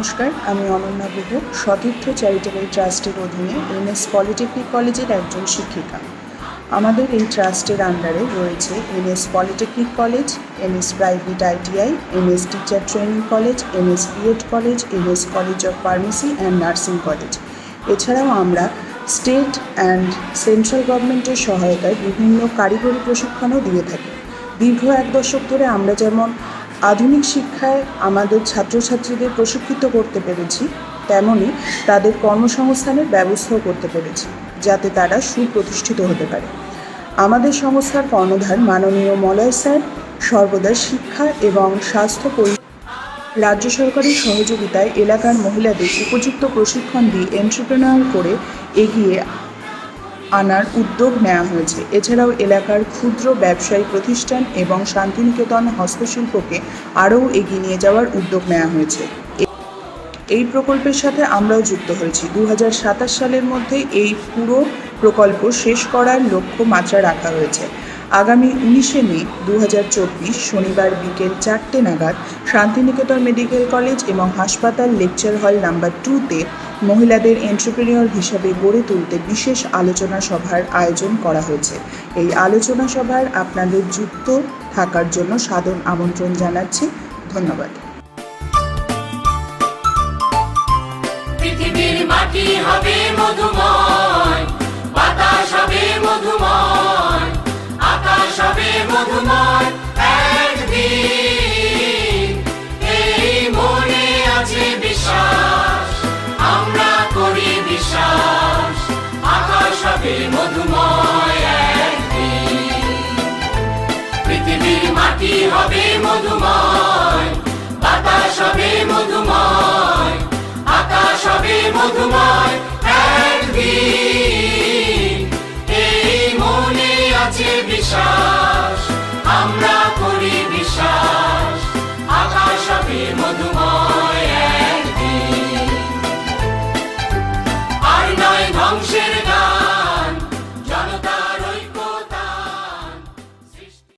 নমস্কার, আমি অনন্যা গুহ, সতীর্থ চ্যারিটেবল ট্রাস্টের অধীনে এনএস পলিটেকনিক কলেজের একজন শিক্ষিকা। আমাদের এই ট্রাস্টের আন্ডারে রয়েছে NS polytechnic college NS private ITI NS teacher training college NS BEd college NS college of pharmacy and nursing college এছাড়াও আমরা স্টেট অ্যান্ড সেন্ট্রাল গভর্নমেন্টের সহায়তায় বিভিন্ন কারিগরি প্রশিক্ষণও দিয়ে থাকি। দীর্ঘ এক দশক ধরে আমরা যেমন আধুনিক শিক্ষায় আমাদের ছাত্রছাত্রীদের প্রশিক্ষিত করতে পেরেছি, তেমনি তাদের কর্মসংস্থানের ব্যবস্থাও করতে পেরেছি, যাতে তারা সুপ্রতিষ্ঠিত হতে পারে। আমাদের সংস্থার কর্ণধার মাননীয় মলয় স্যার, সর্বদা শিক্ষা এবং স্বাস্থ্য পরি রাজ্য সরকারের সহযোগিতায় এলাকার মহিলাদের উপযুক্ত প্রশিক্ষণ দিয়ে এন্টারপ্রেনার করে এগিয়ে আনার উদ্যোগ নেওয়া হয়েছে। এছাড়াও এলাকার ক্ষুদ্র ব্যবসায়ী প্রতিষ্ঠান এবং শান্তিনিকেতন হস্তশিল্পকে আরও এগিয়ে নিয়ে যাওয়ার উদ্যোগ নেওয়া হয়েছে। এই প্রকল্পের সাথে আমরাও যুক্ত হয়েছি। দু হাজার সাতাশ সালের মধ্যে এই পুরো প্রকল্প শেষ করার লক্ষ্য মাত্রা রাখা হয়েছে। আগামী উনিশে মে দু হাজার চব্বিশ শনিবার বিকেল চারটে নাগাদ শান্তিনিকেতন মেডিকেল কলেজ এবং হাসপাতাল লেকচার হল নাম্বার টুতে মহিলাদের এন্টারপ্রেনিয়র হিসাবে গড়ে তুলতে বিশেষ আলোচনা সভার আয়োজন করা হয়েছে। এই আলোচনা সভার আপনাদের যুক্ত থাকার জন্য সাদর আমন্ত্রণ জানাচ্ছি। ধন্যবাদ। মধুময়, আকাশ হবে মধুময়। পৃথিবীর মাটি হবে মধুময় বাতাস হবে মধুময়।